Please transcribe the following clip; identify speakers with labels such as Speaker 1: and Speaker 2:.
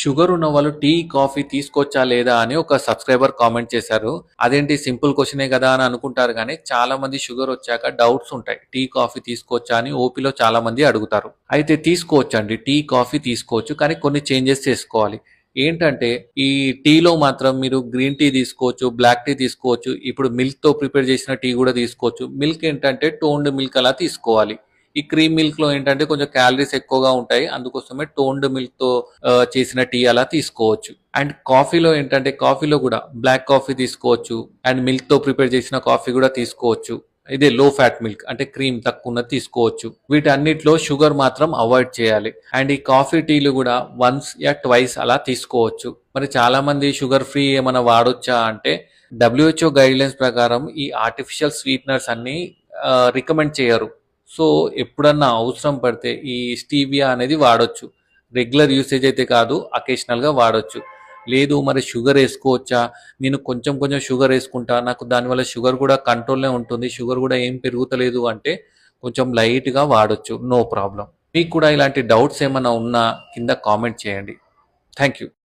Speaker 1: Sugar ఉన్న వాళ్ళు tea, coffee తీసుకోవచ్చా లేదా అని ఒక సబ్స్క్రైబర్ కామెంట్ చేశారు. అదేంటి సింపుల్ క్వశ్చనే కదా అని అనుకుంటారు కానీ చాలా మంది షుగర్ వచ్చాక డౌట్స్ ఉంటాయి. టీ, కాఫీ తీసుకోవచ్చా అని ఓపీలో చాలా మంది అడుగుతారు. అయితే తీసుకోవచ్చండి. టీ, కాఫీ తీసుకోవచ్చు. కానీ కొన్ని చేంజెస్ చేసుకోవాలి. ఏంటంటే ఈ టీలో మాత్రం మీరు గ్రీన్ టీ తీసుకోవచ్చు, బ్లాక్ టీ తీసుకోవచ్చు. ఇప్పుడు మిల్క్‌తో ప్రిపేర్ చేసిన టీ కూడా తీసుకోవచ్చు. మిల్క్ ఏంటంటే టోన్డ్ మిల్క్ అలా తీసుకోవాలి. ఈ క్రీమ్ మిల్క్‌లో ఏంటంటే కొంచెం క్యాలరీస్ ఎక్కువగా ఉంటాయి. అందుకోసమే టోన్డ్ మిల్క్‌తో తో చేసిన టీ అలా తీసుకోవచ్చు. అండ్ కాఫీలో ఏంటంటే కాఫీలో కూడా బ్లాక్ కాఫీ తీసుకోవచ్చు. అండ్ మిల్క్‌తో ప్రిపేర్ చేసిన కాఫీ కూడా తీసుకోవచ్చు. ఇదే లో ఫ్యాట్ మిల్క్ అంటే క్రీమ్ తక్కువ ఉన్నది తీసుకోవచ్చు. వీటన్నిటిలో షుగర్ మాత్రం అవాయిడ్ చేయాలి. అండ్ ఈ కాఫీ, టీలు కూడా వన్స్ యా ట్వైస్ అలా తీసుకోవచ్చు. మరి చాలా మంది షుగర్ ఫ్రీ ఏమైనా వాడొచ్చా అంటే డబ్ల్యూహెచ్ఓ గైడ్‌లైన్స్ ప్రకారం ఈ ఆర్టిఫిషియల్ స్వీట్నర్స్ అన్నీ రికమెండ్ చేయరు. సో ఎప్పుడన్నా అవసరం పడితే ఈ స్టీవియా అనేది వాడొచ్చు. రెగ్యులర్ యూసేజ్ అయితే కాదు. అకేషనల్‌గా వాడొచ్చు. లేదు మరి షుగర్ వేసుకోవచ్చా నేను కొంచెం కొంచెం షుగర్ వేసుకుంటా నాకు దానివల్ల షుగర్ కూడా కంట్రోల్‌లో ఉంటుంది. షుగర్ కూడా ఏం పెరుగుతలేదు అంటే కొంచెం లైట్‌గా వాడొచ్చు. నో ప్రాబ్లం మీకు కూడా ఇలాంటి డౌట్స్ ఏమైనా ఉన్నా కింద కామెంట్ చేయండి. Thank you.